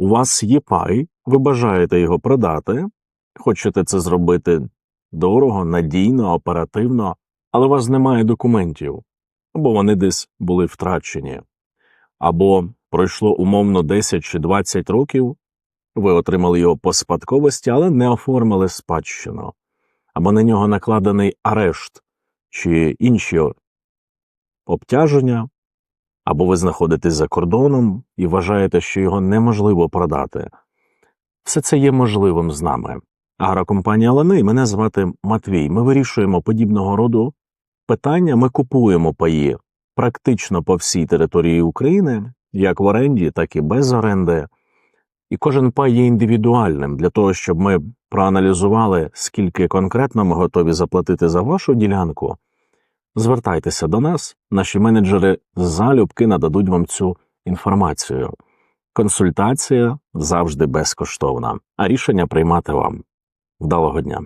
у вас є пай, ви бажаєте його продати, хочете це зробити дорого, надійно, оперативно, але у вас немає документів, або вони десь були втрачені, або пройшло умовно 10 чи 20 років, ви отримали його по спадковості, але не оформили спадщину, або на нього накладений арешт чи інші обтяження, або ви знаходитесь за кордоном і вважаєте, що його неможливо продати. Все це є можливим з нами. Агрокомпанія Лани, мене звати Матвій. Ми вирішуємо подібного роду питання. Ми купуємо паї практично по всій території України, як в оренді, так і без оренди. І кожен пай є індивідуальним для того, щоб ми проаналізували, скільки конкретно ми готові заплатити за вашу ділянку. Звертайтеся до нас, наші менеджери залюбки нададуть вам цю інформацію. Консультація завжди безкоштовна, а рішення приймати вам. Вдалого дня!